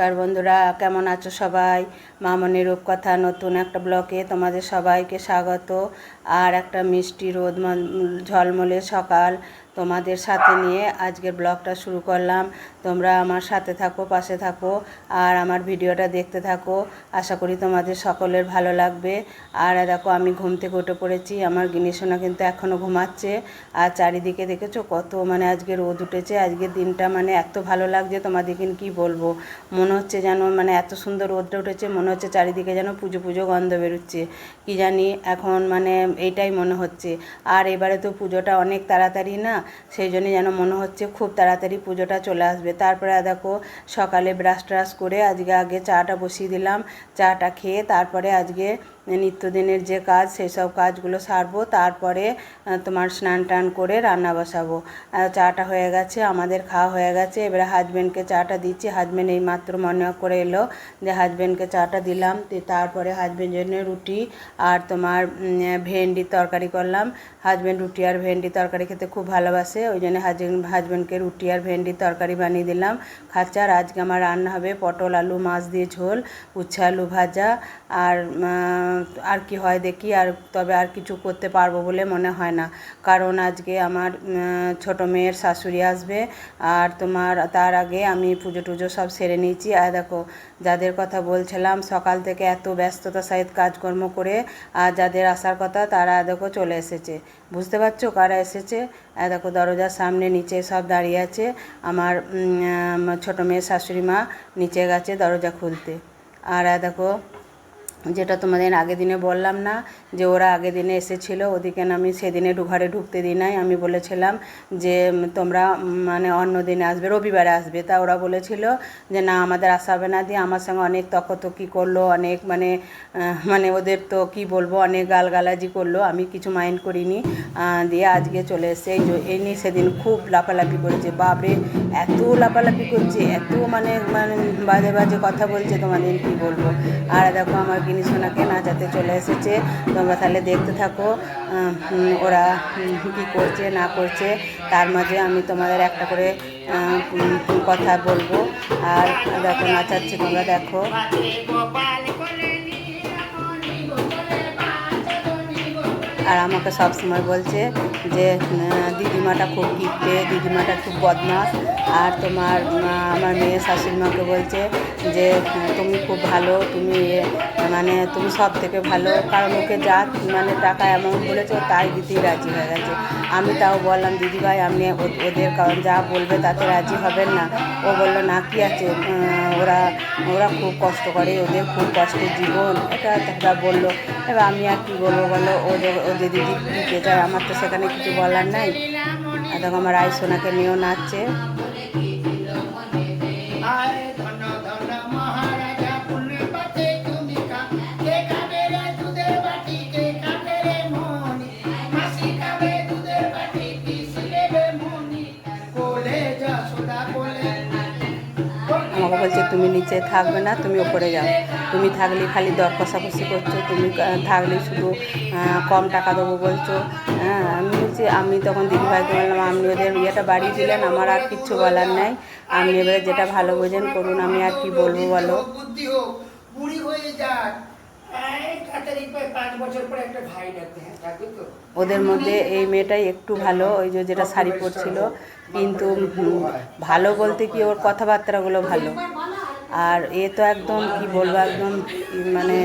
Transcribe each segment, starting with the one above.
নমস্কার বন্ধুরা, কেমন আছো সবাই? মামনি রূপকথা, নতুন একটা ব্লকে তোমাদের সবাইকে স্বাগত। আর একটা মিষ্টি রোদ ঝলমলে সকাল। তোমাদের সাথে নিয়ে আজকের ব্লগটা শুরু করলাম। তোমরা আমার সাথে থাকো, পাশে থাকো আর আমার ভিডিওটা দেখতে থাকো। আশা করি তোমাদের সকলের ভালো লাগবে। আর দেখো, আমি ঘুম থেকে উঠে পড়েছি। আমার গিনিসোনা কিন্তু এখনও ঘুমাচ্ছে। আর চারিদিকে দেখেছ কত মানে আজকে রোদ উঠেছে। আজকের দিনটা মানে এত ভালো লাগছে তোমাদেরকে কি বলব? মনে হচ্ছে যেন মানে এত সুন্দর রোদটা উঠেছে। মনে হচ্ছে চারিদিকে যেন পুজো পুজো গন্ধ বেরোচ্ছে। কি জানি এখন মানে এইটাই মনে হচ্ছে। আর এবারে তো পুজোটা অনেক তাড়াতাড়ি না সেই জন্য যেন মনে হচ্ছে খুব তাড়াতাড়ি পুজোটা চলে আসবে। তারপরে দেখো সকালে ব্রাশ ট্রাশ করে আজকে আগে চাটা বসিয়ে দিলাম, চাটা খেয়ে তারপরে আজকে নিত্যদিনের যে কাজ সেই সব কাজগুলো সারবো, তারপরে তোমার স্নান টান করে রান্না বসাবো। চাটা হয়ে গেছে, আমাদের খাওয়া হয়ে গেছে, এবারে হাজব্যান্ডকে চাটা দিচ্ছি। হাজব্যান্ড এই মাত্র মনে করে এলো যে হাজব্যান্ডকে চাটা দিলাম তারপরে হাজব্যান্ড জন্য রুটি আর তোমার ভেন্ডির তরকারি করলাম। হাজব্যান্ড রুটি আর ভেন্ডি তরকারি খেতে খুব ভালোবাসে, ওই জন্য হাজব্যান্ড হাজব্যান্ডকে রুটি আর ভেন্ডির তরকারি বানিয়ে দিলাম। খাচ্ছে, আর আজকে আমার রান্না হবে পটল, আলু, মাছ দিয়ে ঝোল, উচ্ছে, আলু ভাজা আর আর কি হয় দেখি আর তবে আর কিছু করতে পারব বলে মনে হয় না। কারণ আজকে আমার ছোট মেয়ের শাশুড়ি আসবে আর তোমার, তার আগে আমি পুজো টুজো সব সেরে নিয়েছি। আর দেখো, যাদের কথা বলছিলাম, সকাল থেকে এত ব্যস্ততা সহিত কাজকর্ম করে, আর যাদের আসার কথা তারা দেখো চলে এসেছে। বুঝতে পারছ কারা এসেছে? দেখো, দরজার সামনে নিচে সব দাঁড়িয়ে আছে আমার ছোট মেয়ের শাশুড়ি মা, নিচে গেছে দরজা খুলতে। আর দেখো যেটা তোমাদের আগের দিনে বললাম না, যে ওরা আগের দিনে এসেছিল, ওদিকে আমি সেদিনে ঘরে ঢুকতে দিই নাই। আমি বলেছিলাম যে, তোমরা মানে অন্য দিনে আসবে, রবিবারে আসবে। তা ওরা বলেছিল যে, না, আমাদের আসা হবে না। দিয়ে আমার সঙ্গে অনেক তকতকি করল, অনেক মানে মানে ওদের তো কি বলব, অনেক গালগালাজি করল। আমি কিছু মাইন্ড করিনি দিয়ে আজকে চলে এসে এই এই নিয়ে সেদিন খুব লাফালাফি করেছে। বাপরে, এত লাফালাফি করছে, এত মানে মানে বাজে বাজে কথা বলছে তোমাদের, কি বলব? আর দেখো, আমার গিনি সোনাকে নাচাতে চলে এসেছে। তোমরা তাহলে দেখতে থাকো ওরা কি করছে, না করছে। তার মাঝে আমি তোমাদের একটা করে কথা বলব। আর দেখো, নাচাচ্ছে, তোমরা দেখো। আর আমাকে সব সময় বলছে যে দিদিমাটা খুব কিপটে দিদিমাটা খুব বদমাস আর তোমার আমার মেয়ে শাশুড়ি মাকে বলছে যে তুমি খুব ভালো, তুমি মানে তুমি সব থেকে ভালো। কারণ ওকে যা মানে টাকা অ্যামাউন্ট বলেছে তাই দিতেই রাজি হয়ে গেছে। আমি তাও বললাম, দিদিভাই ও- ওদের কারণ যা বলবে, তাতে রাজি হবেন না। ও বলল, না, কি আছে? ওরা ওরা খুব কষ্ট করে, ওদের খুব কষ্টের জীবন। এটা একটা বলল, এবার আমি আর কী বলব? বলো ওদের ওদের দিদি দিতে যায় আমার তো সেখানে কিছু বলার নাই। আর দেখো আমার আইসোনাকে নিয়েও নাচছে। বলছে, তুমি নিচে থাকবে না, তুমি ওপরে যাও। তুমি থাকলে খালি দর কষাকষি করছ, তুমি থাকলে শুধু কম টাকা দেবো বলছো। হ্যাঁ আমি বলছি, আমি তখন দিদিভাইকে বললাম, আপনি ওদের ইয়েটা বাড়িয়ে দিলেন, আমার আর কিচ্ছু বলার নাই। আপনি এবারে যেটা ভালো বোঝেন করুন, আমি আর কি বলব বলো? বুড়ি হয়ে ওদের মধ্যে এই মেয়েটাই একটু ভালো ওই যে যেটা শাড়ি পরছিল। কিন্তু ভালো বলতে কি ওর কথাবার্তাগুলো ভালো। আর এ তো একদম কি বলব একদম মানে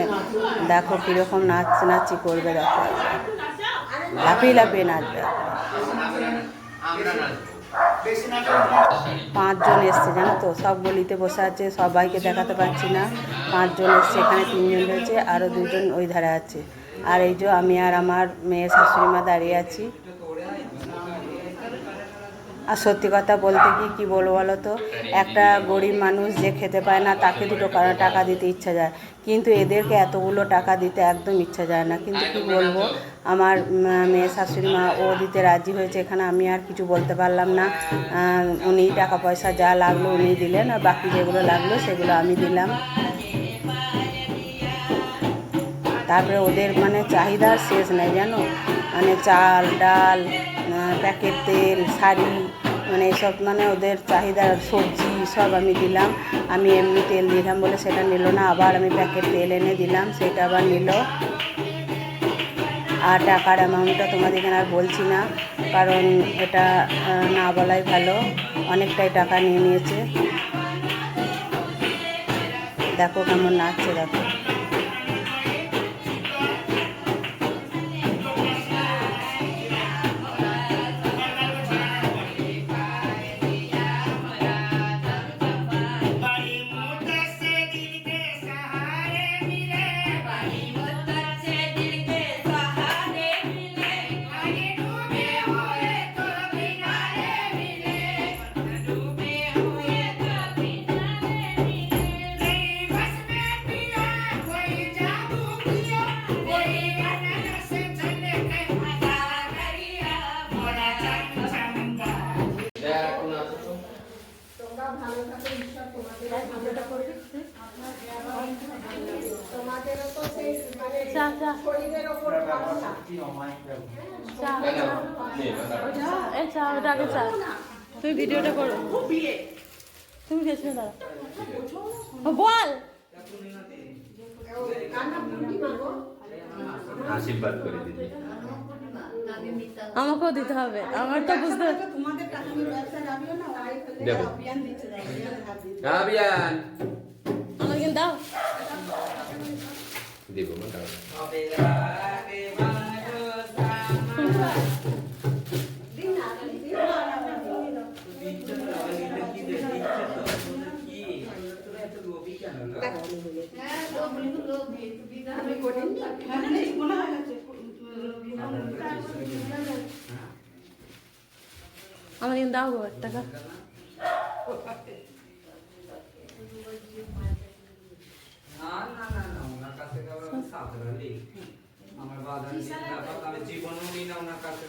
দেখো কীরকম নাচ নাচি করবে দেখো। লাফিয়ে লাফিয়ে নাচবে। না পাঁচজন এসছে, জানো তো? সব গলিতে বসে আছে, সবাইকে দেখাতে পারছি না। পাঁচজন এসছে, এখানে তিনজন রয়েছে আরও দুজন ওই ধারে আছে। আর এই যে আমি আর আমার মেয়ে শাশুড়ি মা দাঁড়িয়ে আছি। আর সত্যি কথা বলতে কি কি বলব বলো তো? একটা গরিব মানুষ যে খেতে পায় না, তাকে দুটো টাকা দিতে ইচ্ছা যায়। কিন্তু এদেরকে এতগুলো টাকা দিতে একদম ইচ্ছা যায় না। কিন্তু কি বলব? আমার মেয়ে শাশুড়ি মা, ও দিতে রাজি হয়েছে। এখানে আমি আর কিছু বলতে পারলাম না। উনি টাকা পয়সা যা লাগল উনি দিলেন আর বাকি যেগুলো লাগল সেগুলো আমি দিলাম। তারপরে ওদের মানে চাহিদার শেষ নেই, জানো? মানে চাল, ডাল প্যাকেট তেল, শাড়ি মানে এইসব মানে ওদের চাহিদা, সবজি সব আমি দিলাম। আমি এমনি তেল দিলাম বলে সেটা নিল না, আবার আমি প্যাকেট তেল এনে দিলাম, সেটা আবার নিল। আর টাকার অ্যামাউন্টটা তোমাদের এখানে আর বলছি না, কারণ এটা না বলাই ভালো, অনেকটাই টাকা নিয়ে নিয়েছে। দেখো কেমন নাচছে, দেখো। শরীরের না, না, নে, না, না। চা ওটা আগে চা তুমি ভিডিওটা করো। তুমি গেছো দাদা ও, বল। আশীর্বাদ করে দিদি আমাকেও দিতে হবে। আমার তো বুঝতে দেবো। আমাকে কিন্তু দাও। দেবো দাও দিন না, দিন না, দিন না। আমি করিনি। আমাকে কিন্তু দাও গো এক টাকা না না না সাঁতরা নেই আমার আমি জীবনও নিই না কাছে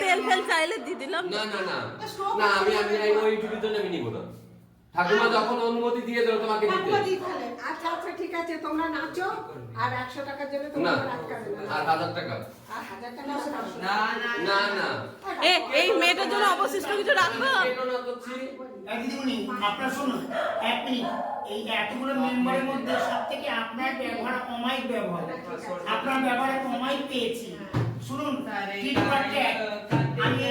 তেল ফেল চাইলে দিয়ে দিলাম না না না না আমি আমি ওই ইউটিউবের জন্য আমি নিব না ঠাকুমা যখন অনুমতি দিয়ে দেবো তোমাকে দিতে। আচ্ছা আচ্ছা ঠিক আছে তোমরা নাচো। আর একশো টাকার জন্য তোমরা আটকাবে আর হাজার টাকা। আর হাজার টাকা না না না না। এ এই মেয়েটার জন্য অবশিষ্ট কিছু আপনার শুনুন এক মিনিট। এই এতগুলো মেম্বারের মধ্যে সব থেকে আপনার ব্যবহার অমায়িক ব্যবহার। আপনার ব্যবহার অমায়িক পেয়েছি। শুনুন ঠিক করতে আমি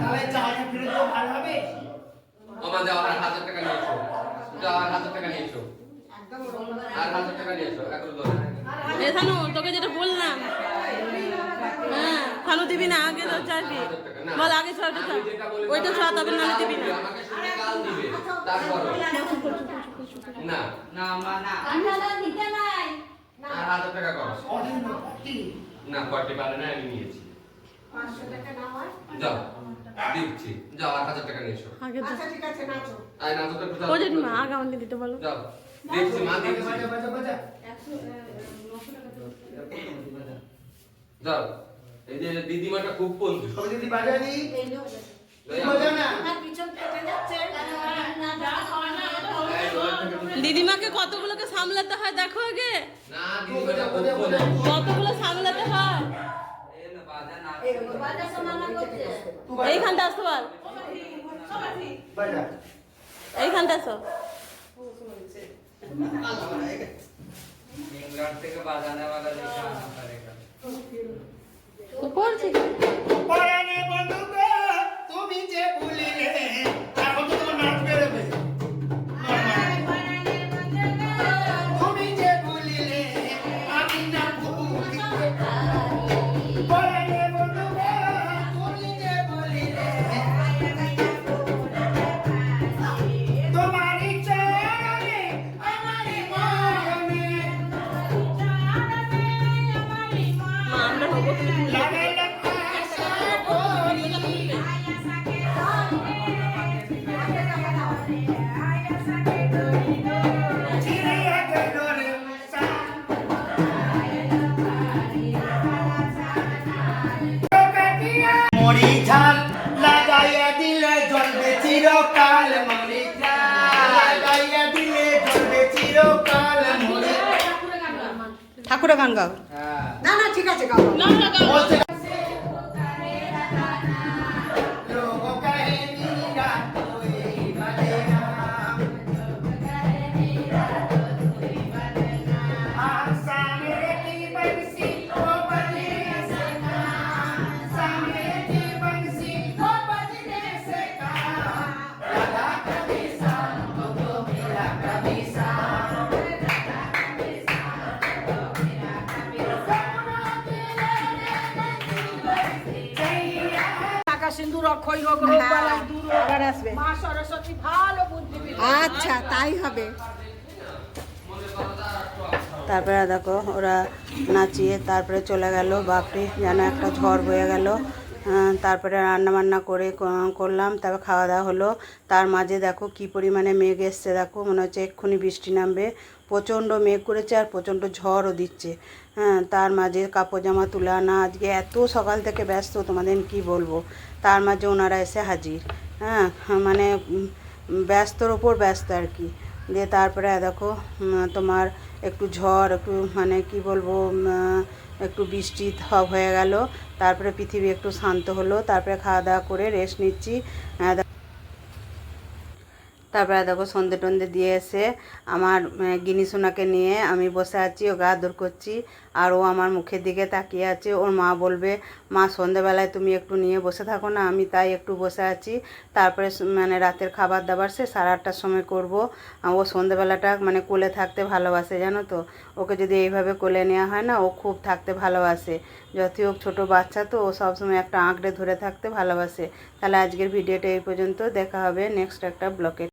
তাহলে ফেরত দেবো ভালো হবে? আমার যাও আর হাজার টাকা নিয়ে এসো যাও আর হাজার টাকা নিয়ে এসো একদম ওরকম ভাবে আর হাজার টাকা নিয়ে এসো এখন ধরো এ থানু তোকে যেটা বললাম। হ্যাঁ থানু দিবি না আগে তো চাইবি। বল আগে ছটা চা ওইটা ছ তবে নাহলে দিবি না। আমাকে শুনে কাল দিবে তারপর। না। না মা না। আর হাজার টাকা করো। না কয়টি পারে না আমি নিয়েছি। পাঁচশো টাকা নাও আর যাও। দিচ্ছি যাও আর হাজার টাকা নিয়ে এসো। আচ্ছা ঠিক আছে নাচো। আয় না তো একটু যাও ও আগে আমাকে দিতে বলো। যাও দিচ্ছি মা দিচ্ছি বাজা বাজা বাজা। একশো নশো টাকা দেবো। যাও এই যে দিদিমাটা খুব বন্ধু। সবাই যদি বাজা দিই এই নাও। বাজা না? পিছন কেটে যাচ্ছে। দিদিমাকে কতগুলোকে সামলাতে হয় দেখো আগে। কতগুলো সামলাতে হয়? এইখানটা আসতে বল বাজা এইখানটা আসো इंग्लैंड থেকে বাজানে वाला लेके आना पड़ेगा করছি পরাণে বন্ধু গো, তুমি যে ভুলিলে এখন তো তোমার নাচ বেরোবে তুমি ঠাকুরের গান গাও। হ্যাঁ। না না ঠিক আছে গাও না না গাও। আচ্ছা তাই হবে। তারপরে দেখো ওরা নাচিয়ে তারপরে চলে গেল। বাপরে যেন একটা ঝড় বয়ে গেল। তারপরে রান্না বান্না করে করলাম তারপর খাওয়া দাওয়া হলো। তার মাঝে দেখো কি পরিমাণে মেঘ এসছে দেখো মনে হচ্ছে এক্ষুনি বৃষ্টি নামবে। প্রচণ্ড মেঘ করেছে আর প্রচণ্ড ঝড়ও দিচ্ছে। হ্যাঁ তার মাঝে কাপড় জামা তুলে আনা আজকে এত সকাল থেকে ব্যস্ত, তোমাদের কি বলব? তার মাঝে ওনারা এসে হাজির। হ্যাঁ মানে ব্যস্তর ওপর ব্যস্ত আর কি। দিয়ে তারপরে দেখো তোমার একটু ঝড়, একটু মানে কি বলব একটু বৃষ্টি হয়ে গেল। তারপরে পৃথিবী একটু শান্ত হলো। তারপরে খাওয়া দাওয়া করে রেস্ট নিচ্ছি। দেখ- তারপরে দেখো সন্ধে টন্ধে দিয়ে এসে আমার গিনি সোনাকে নিয়ে আমি বসে আছি ও গা আদর করছি, আর ও আমার মুখের দিকে তাকিয়ে আছে। ওর মা বলবে, মা, সন্ধেবেলায় তুমি একটু নিয়ে বসে থাকো না, আমি তাই একটু বসে আছি। তারপরে মানে রাতের খাবার দাবার সে সাড়ে আটটার সময় করব। ও সন্ধেবেলাটা মানে কোলে থাকতে ভালোবাসে, জানো তো? ওকে যদি এইভাবে কোলে নেওয়া হয় না, ও খুব থাকতে ভালোবাসে। যতই হোক ছোটো বাচ্চা তো, ও সবসময় একটা আঁকড়ে ধরে থাকতে ভালোবাসে। তাহলে আজকের ভিডিওটা এই পর্যন্ত, দেখা হবে নেক্সট একটা ব্লকে।